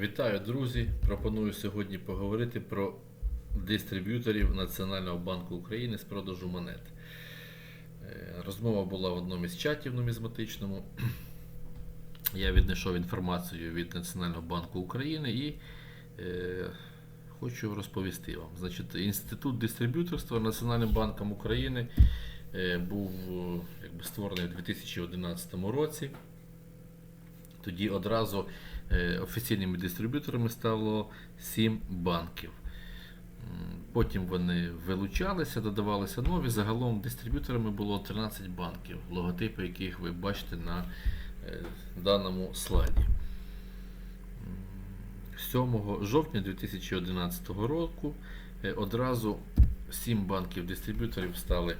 Вітаю, друзі! Пропоную сьогодні поговорити про дистриб'юторів Національного банку України з продажу монет. Е, Розмова була в одному із чатів нумізматичному. Я віднайшов інформацію від Національного банку України і е, хочу розповісти вам. Значить, Інститут дистриб'юторства Національним банком України е, був якби, створений у 2011 році. Тоді одразу офіційними дистриб'юторами стало 7 банків. Потім вони вилучалися, додавалися нові. Загалом дистриб'юторами було 13 банків, логотипи яких ви бачите на е, даному слайді. 7 жовтня 2011 року е, одразу 7 банків-дистриб'юторів стали,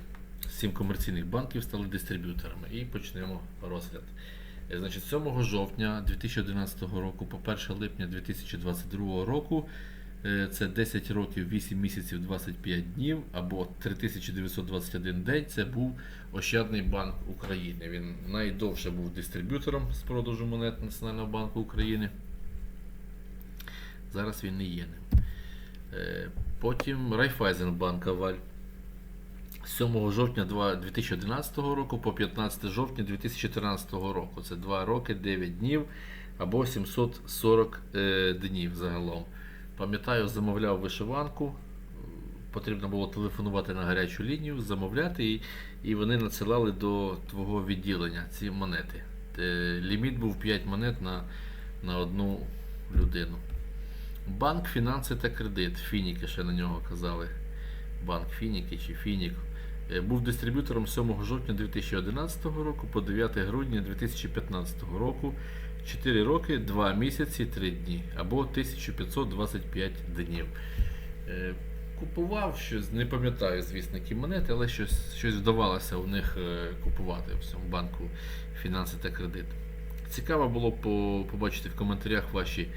7 комерційних банків стали дистриб'юторами. І почнемо розгляд. Е, Значить, 7 жовтня 2011 року по 1 липня 2022 року е, це 10 років, 8 місяців, 25 днів або 3921 день. Це був Ощадний банк України. Він найдовше був дистриб'ютором з продажу монет Національного банку України. Зараз він не є ним. Е, Потім Райфайзенбанк Аваль. 7 жовтня 2011 року по 15 жовтня 2013 року. Це 2 роки, 9 днів або 740 е, днів загалом. Пам'ятаю, замовляв вишиванку. Потрібно було телефонувати на гарячу лінію, замовляти, і, і вони надсилали до твого відділення ці монети. Е, Ліміт був 5 монет на, на одну людину. Банк, фінанси та кредит. Фініки ще на нього казали. Банк Фініки чи Фінік. Е, Був дистриб'ютором 7 жовтня 2011 року по 9 грудня 2015 року. 4 роки, 2 місяці, 3 дні або 1525 днів. Е, Купував щось, не пам'ятаю, звісно, які монети, але щось, щось вдавалося у них е, купувати в цьому банку фінанси та кредит. Цікаво було побачити в коментарях ваші,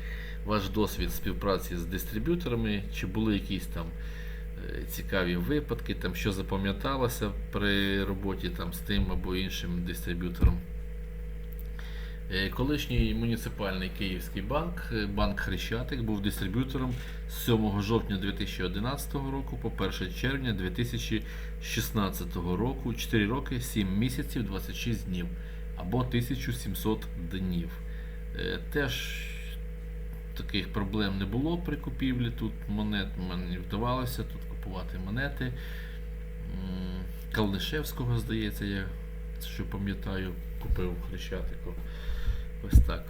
ваш досвід співпраці з дистриб'юторами, чи були якісь там цікаві випадки, там, що запам'яталося при роботі там, з тим або іншим дистриб'ютором. Е, Колишній муніципальний Київський банк, е, банк Хрещатик, був дистриб'ютором з 7 жовтня 2011 року по 1 червня 2016 року, 4 роки, 7 місяців, 26 днів або 1700 днів. Е, Теж таких проблем не було при купівлі тут монет. Мені вдавалося тут купувати монети. Калнишевського, здається, я що пам'ятаю, купив Хрещатику. Ось так.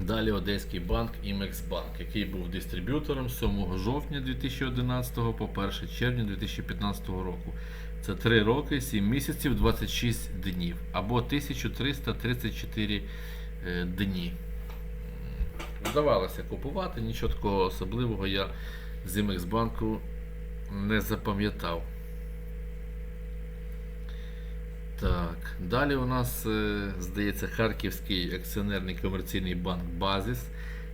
Далі Одеський банк Імексбанк, який був дистриб'ютором 7 жовтня 2011 по 1 червня 2015 року. Це 3 роки, 7 місяців, 26 днів або 1334 е, дні. Вдавалося купувати, нічого такого особливого я з Імексбанку не запам'ятав. Так, далі у нас, е, здається, Харківський акціонерний комерційний банк Базіс,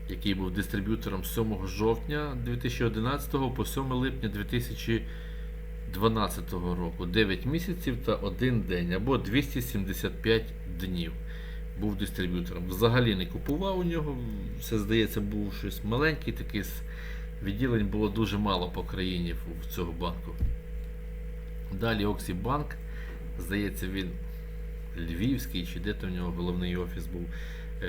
який був дистриб'ютором з 7 жовтня 2011 по 7 липня 2012 року. 9 місяців та 1 день або 275 днів. Був дистриб'ютором. Взагалі не купував у нього. Це, здається, був щось маленький, такий відділень було дуже мало по країні в- цього банку. Далі Оксібанк. Здається, він Львівський, чи де там в нього головний офіс був. Е,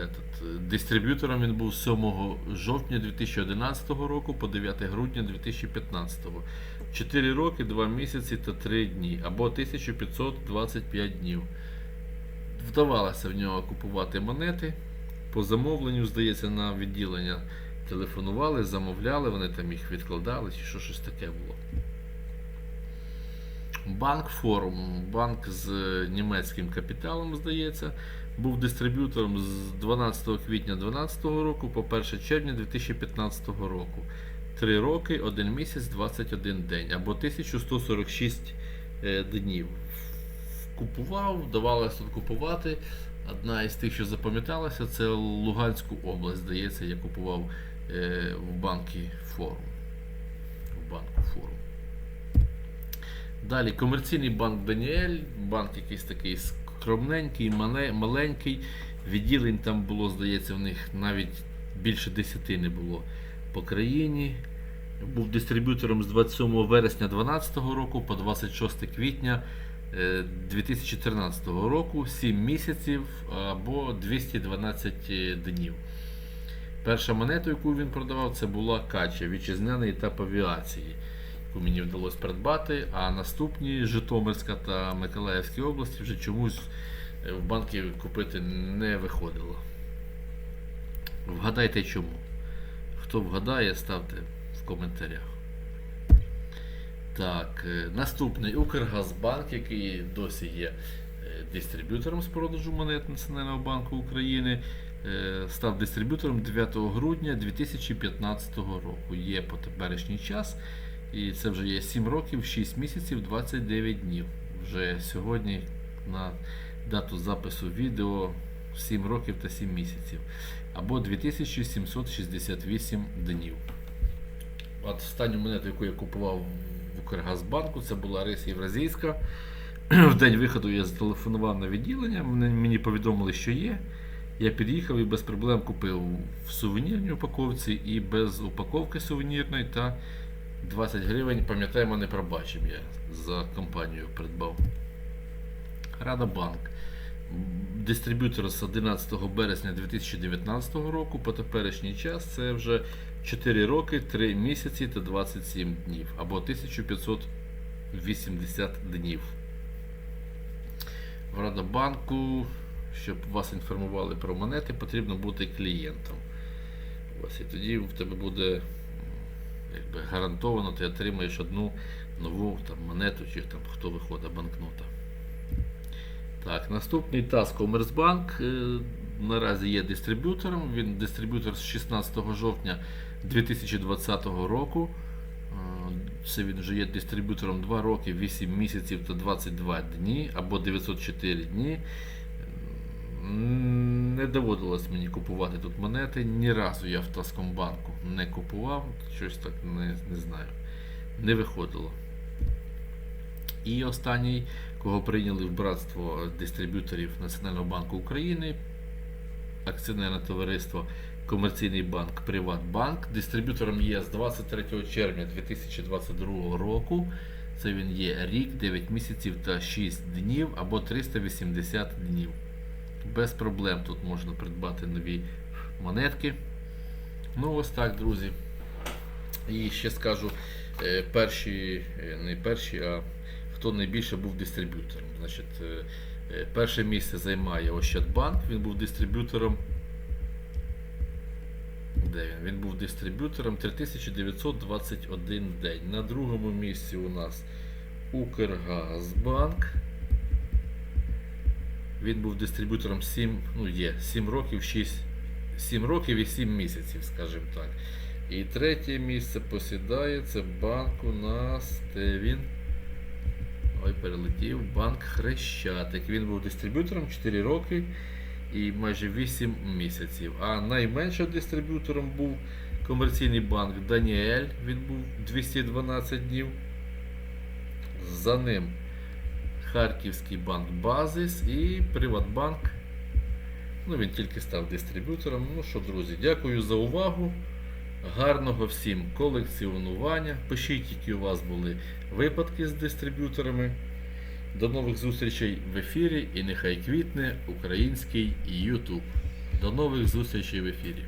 этот, дистриб'ютором він був 7 жовтня 2011 року по 9 грудня 2015. 4 роки, 2 місяці та 3 дні або 1525 днів. Вдавалося в нього купувати монети. По замовленню, здається, на відділення телефонували, замовляли, вони там їх відкладали, чи що щось таке було. Банк Форум, банк з німецьким капіталом, здається, був дистриб'ютором з 12 квітня 2012 року по 1 червня 2015 року. 3 роки, 1 місяць, 21 день або 1146 е, днів. Купував, вдавалося тут купувати. Одна із тих, що запам'яталася, це Луганську область, здається, я купував е, в банкі Форум. В банку Форум. Далі комерційний банк Даніель, банк якийсь такий скромненький, маленький. Відділень там було, здається, в них навіть більше 10 не було по країні. Був дистриб'ютором з 27 вересня 2012 року по 26 квітня 2013 року, 7 місяців або 212 днів. Перша монета, яку він продавав, це була Кача, вітчизняний етап авіації, яку мені вдалося придбати. А наступні Житомирська та Миколаївські області вже чомусь е, в банки купити не виходило. Вгадайте чому. Хто вгадає, ставте в коментарях. Так, е, наступний Укргазбанк, який досі є е, дистриб'ютором з продажу монет Національного банку України, е, став дистриб'ютором 9 грудня 2015 року. Є по теперішній час. І це вже є 7 rokів, 6 місяців, 29 днів. Вже сьогодні на дату запису відео 7 років та 7 місяців. Або 2768 днів. От останню монету, яку я купував Укргазбанку, це була Рис Євразійська. В день виходу я зателефонував на відділення, мені повідомили, що є. Я під'їхав і без проблем купив в сувенірній упаковці і без упаковки сувенірної та 20 гривень, пам'ятаємо, не пробачив я за компанію придбав. Радобанк. Дистриб'ютор з 11 березня 2019 року по теперішній час це вже 4 роки, 3 місяці та 27 днів або 1580 днів. В Радобанку, щоб вас інформували про монети, потрібно бути клієнтом. Ось, і тоді в тебе буде якби, гарантовано, ти отримаєш одну нову там, монету, чи там хто виходить банкнота. Так, наступний ТАС Комерцбанк е, наразі є дистриб'ютором. Він дистриб'ютор з 16 жовтня 2020 року. Е, Це він вже є дистриб'ютором 2 роки, 8 місяців та 22 дні або 904 дні. Не доводилось мені купувати тут монети. Ні разу я в Таскомбанку не купував, щось так не, не знаю. Не виходило. І останній, кого прийняли в братство дистриб'юторів Національного банку України, акціонерне товариство Комерційний банк Приватбанк. Дистриб'ютором є з 23 червня 2022 року. Це він є рік, 9 місяців та 6 днів або 380 днів. Без проблем тут можна придбати нові монетки. Ну, ось так, друзі. І ще скажу, е, перші, е, не перші, а хто найбільше був дистриб'ютором. Значить, е, е, перше місце займає Ощадбанк, він був дистриб'ютором. Де він? Він був дистриб'ютором 3921 день. На другому місці у нас Укргазбанк. Він був дистриб'ютором 7, ну є 7 років, 6, 7 років і 7 місяців, скажімо так. І третє місце посідає це банк у нас. Де він? Ой, перелетів банк Хрещатик. Він був дистриб'ютором 4 роки і майже 8 місяців. А найменшим дистриб'ютором був комерційний банк Даніель. Він був 212 днів. За ним Харківський банк Базис і Приватбанк. Ну, він тільки став дистриб'ютором. Ну що, друзі, дякую за увагу. Гарного всім колекціонування. Пишіть, які у вас були випадки з дистриб'юторами. До нових зустрічей в ефірі і нехай квітне український YouTube. До нових зустрічей в ефірі.